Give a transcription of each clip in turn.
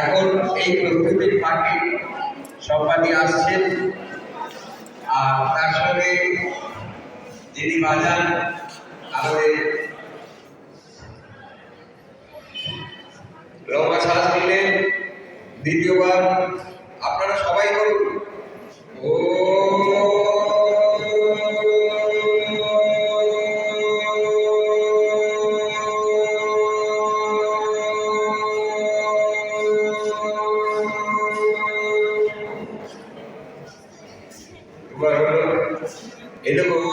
এখন এই প্রস্তুতির ফাঁকে সম্পাদি আসছেন। আর তার সঙ্গে যিনি বাজান, আমাদের লম্বা শ্বাস দিলেন দ্বিতীয়বার আপনারা সবাই করুন। Esto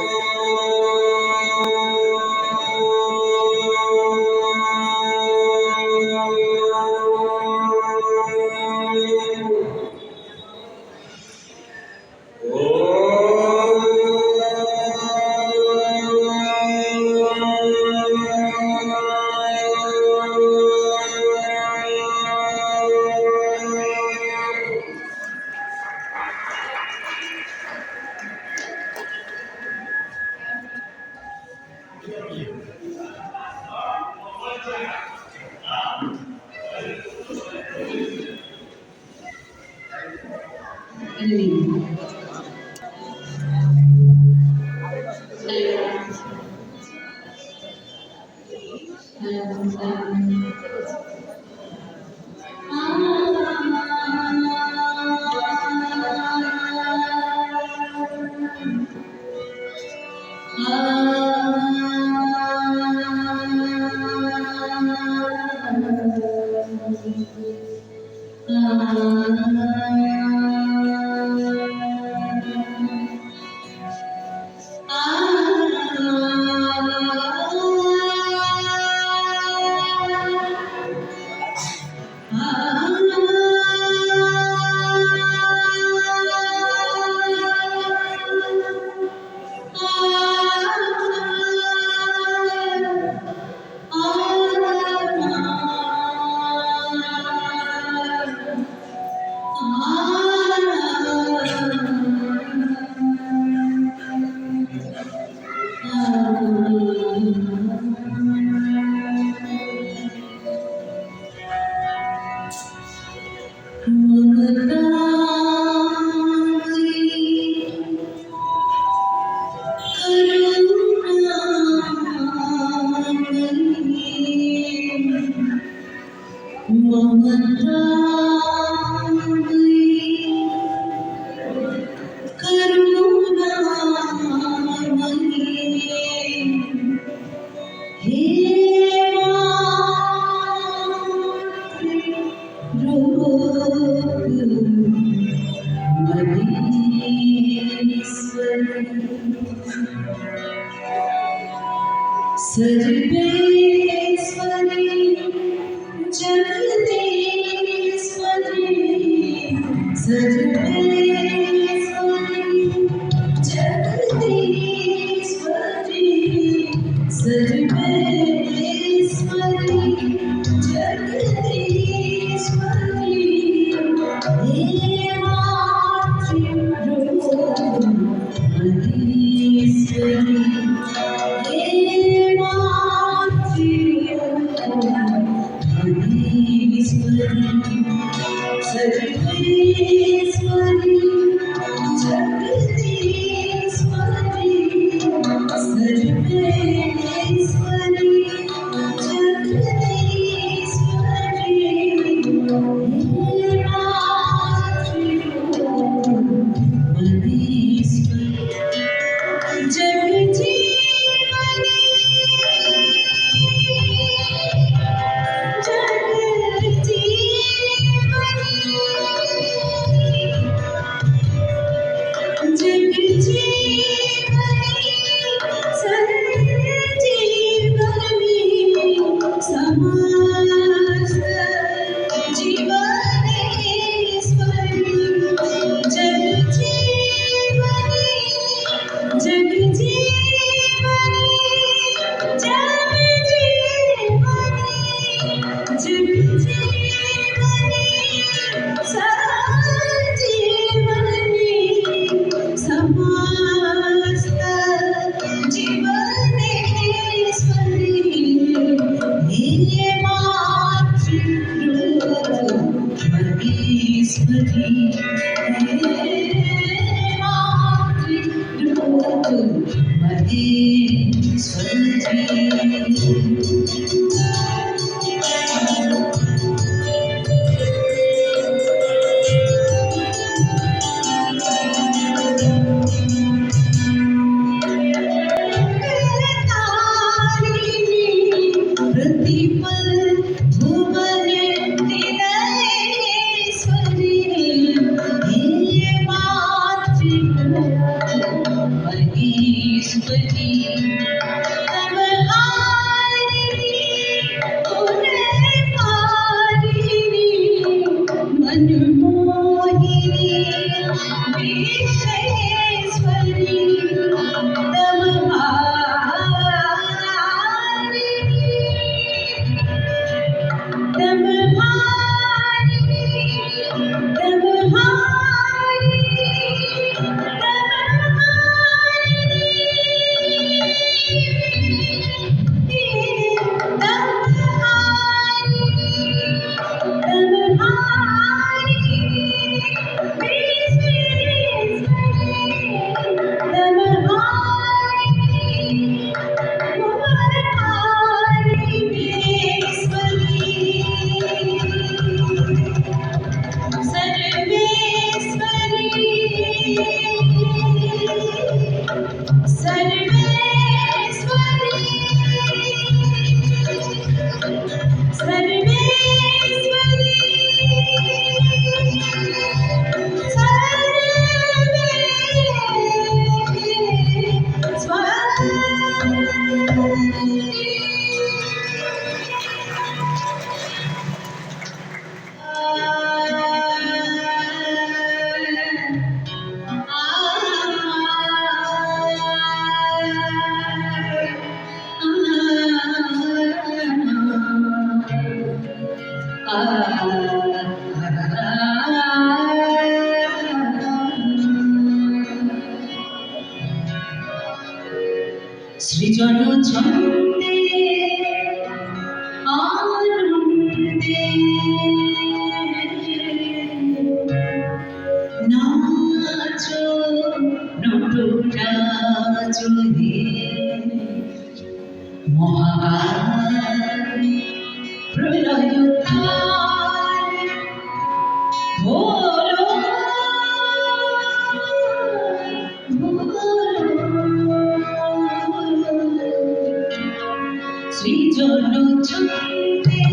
Such a big, funny, সৃজন ছন্দে সৃজন ছন্দে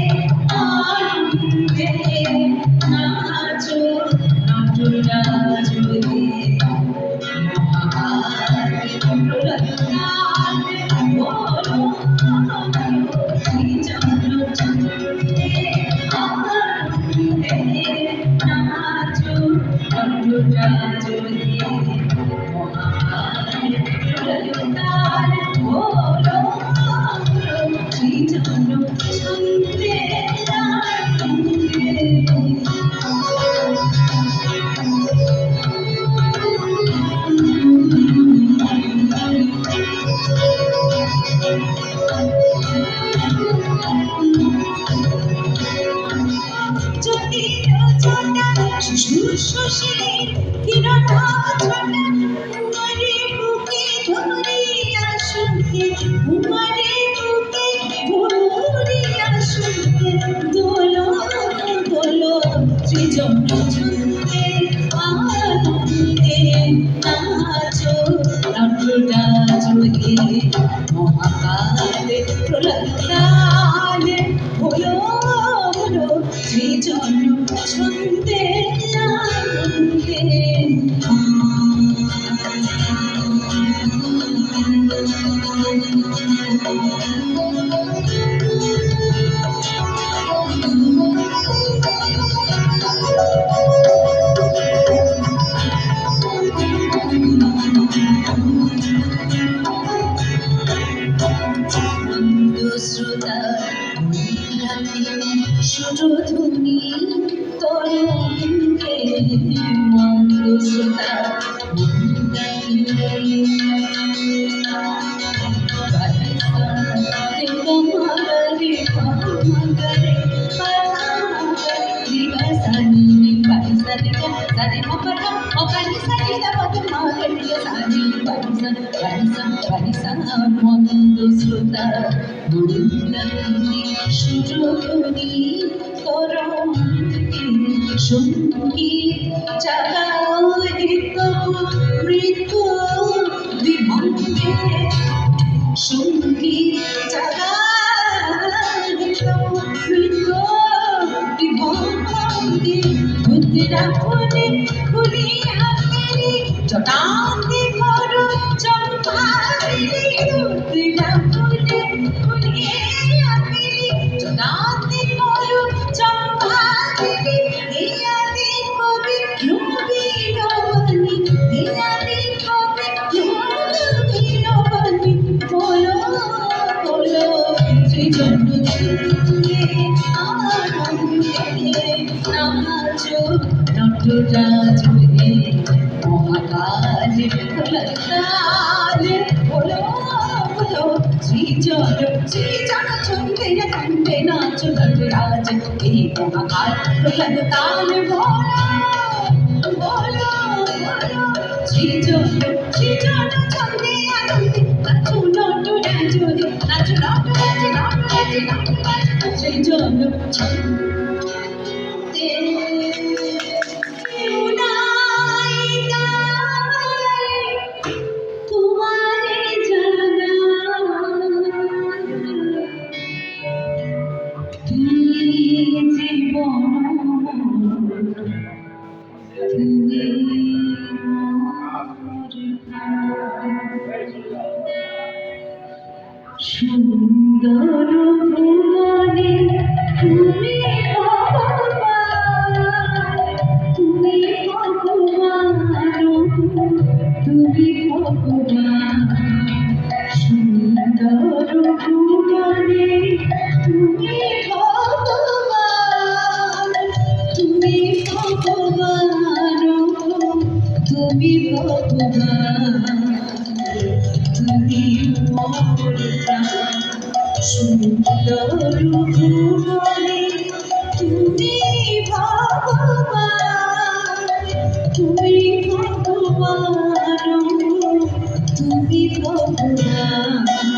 মন্দ শ্রোতা সুরতা মন্দাকিনী সুরধনী করমকে সঙ্গী জাগায়িত जटान মহাকাল লতাল বলো বলো শ্রীচন্দ্র শ্রীচন্দ্র চন্দ্রে আনন্দে নাচো নটরাজ হে নাচো নটরাজ নটরাজ নটরাজ শ্রীচন্দ্র চন্দ্রে Mm-hmm.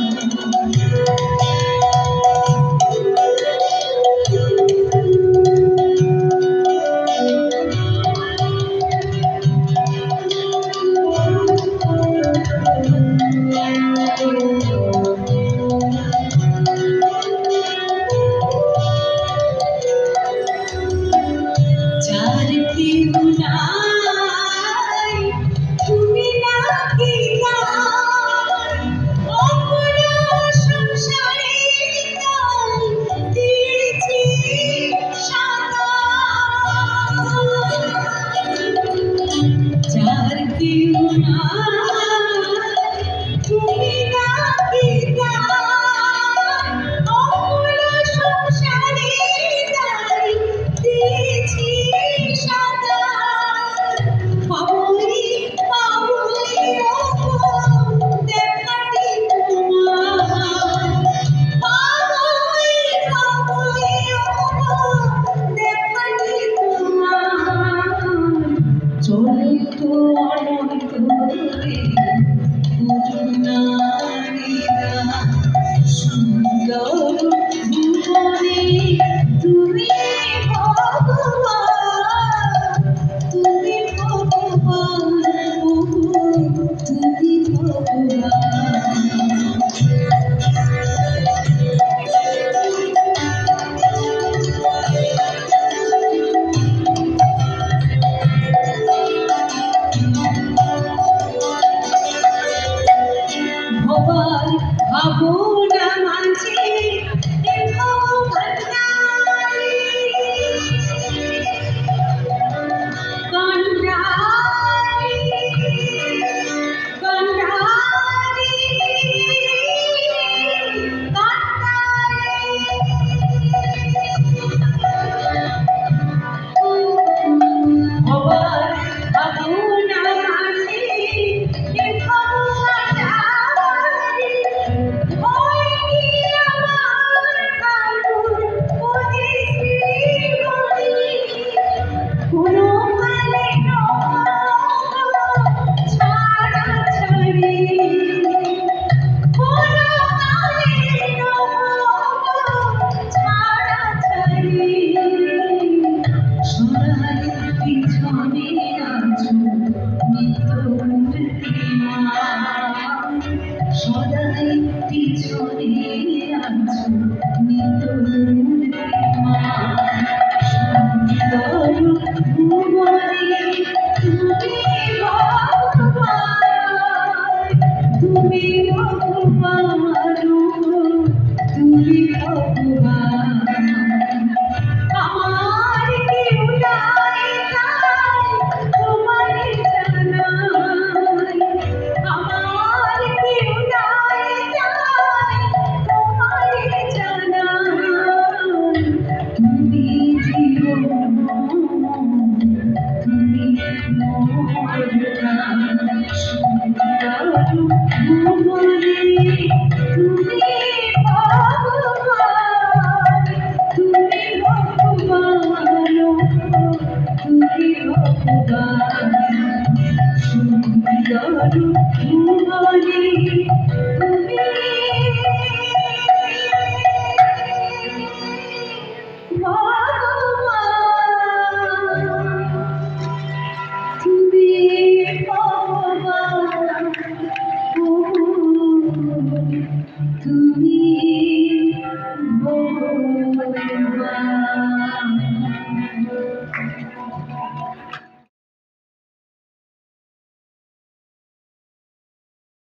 Kimgali